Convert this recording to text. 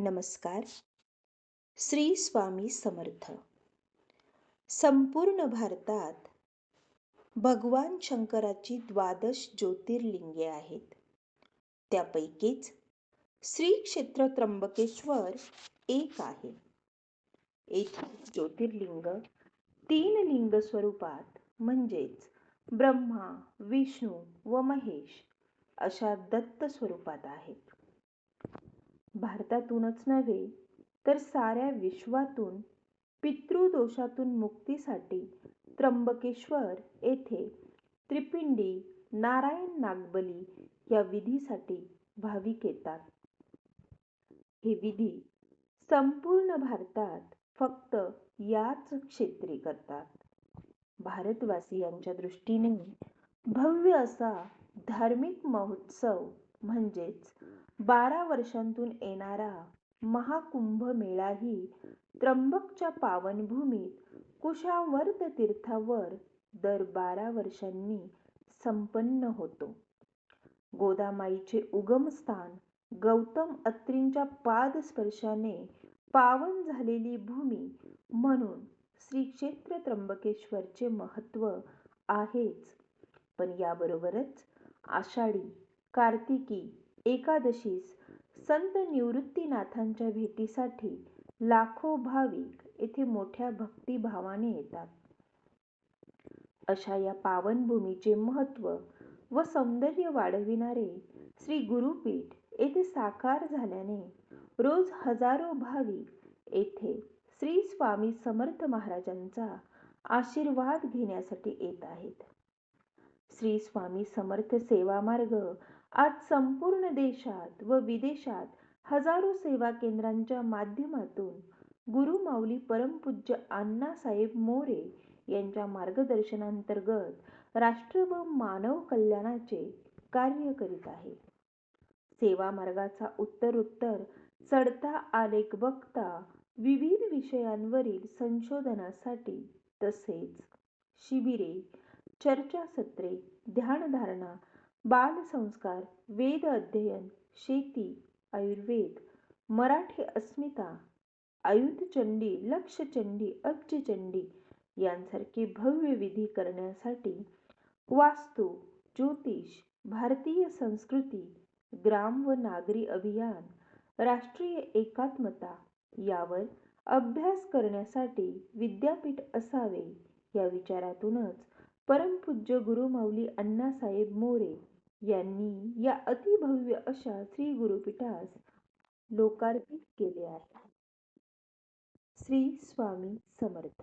नमस्कार. श्री स्वामी समर्थ. संपूर्ण भारतात भगवान शंकराची द्वादश ज्योतिर्लिंगे आहेत. त्यापैकीच श्री क्षेत्र त्र्यंबकेश्वर एक आहे. येथील ज्योतिर्लिंग तीन लिंग स्वरूपात म्हणजेच ब्रह्मा विष्णू व महेश अशा दत्त स्वरूपात आहेत. भारतातूनच नव्हे तर साऱ्या विश्वातून पितृदोषातून मुक्तीसाठी त्र्यंबकेश्वर येथे त्रिपिंडी नारायण नागबली या विधीसाठी भाविक येतात. हे विधी संपूर्ण भारतात फक्त याच क्षेत्री करतात. भारतवासियांच्या दृष्टीने भव्य असा धार्मिक महोत्सव म्हणजेच बारा वर्षांतून येणारा महाकुंभ मेळाही त्र्यंबकच्या पावनभूमीत कुशावर्त तीर्थावर दर बारा वर्षांनी संपन्न होतो. गोदामाईचे उगमस्थान गौतम अत्रींच्या पादस्पर्शाने पावन झालेली भूमी म्हणून श्री क्षेत्र त्र्यंबकेश्वरचे महत्त्व आहेच. पण याबरोबरच आषाढी कार्तिकी एकादशीस संत निवृत्तीनाथांच्या भेटीसाठी लाखो भाविक येथे मोठ्या भक्तिभावाने येतात. अशा या पावनभूमीचे महत्त्व व सौंदर्य वाढविणारे श्री गुरुपीठ येथे साकार झाल्याने रोज हजारो भाविक येथे श्री स्वामी समर्थ महाराजांचा आशीर्वाद घेण्यासाठी येत आहेत. श्री स्वामी समर्थ सेवा मार्ग आज संपूर्ण देशात व विदेशात हजारो सेवा केंद्रांच्या माध्यमातून गुरुमाऊली परमपूज्य अण्णासाहेब मोरे यांच्या मार्गदर्शनांतर्गत राष्ट्र व मानव कल्याणाचे कार्य करीत आहे. सेवा मार्गाचा उत्तरोत्तर चढता आलेख बघता विविध विषयांवरील संशोधनासाठी तसेच शिबिरे चर्चासत्रे ध्यानधारणा बालसंस्कार वेद अध्ययन शेती आयुर्वेद मराठी अस्मिता आयुधचंडी लक्षचंडी अब्जचंडी यांसारखे भव्य विधी करण्यासाठी वास्तू ज्योतिष भारतीय संस्कृती ग्राम व नागरी अभियान राष्ट्रीय एकात्मता यावर अभ्यास करण्यासाठी विद्यापीठ असावे. या विचारातूनच परमपूज्य गुरुमाऊली अण्णासाहेब मोरे यांनी या अतिभव्य अशा श्री गुरुपीठास लोकार्पित केले आहे. श्री स्वामी समर्थ.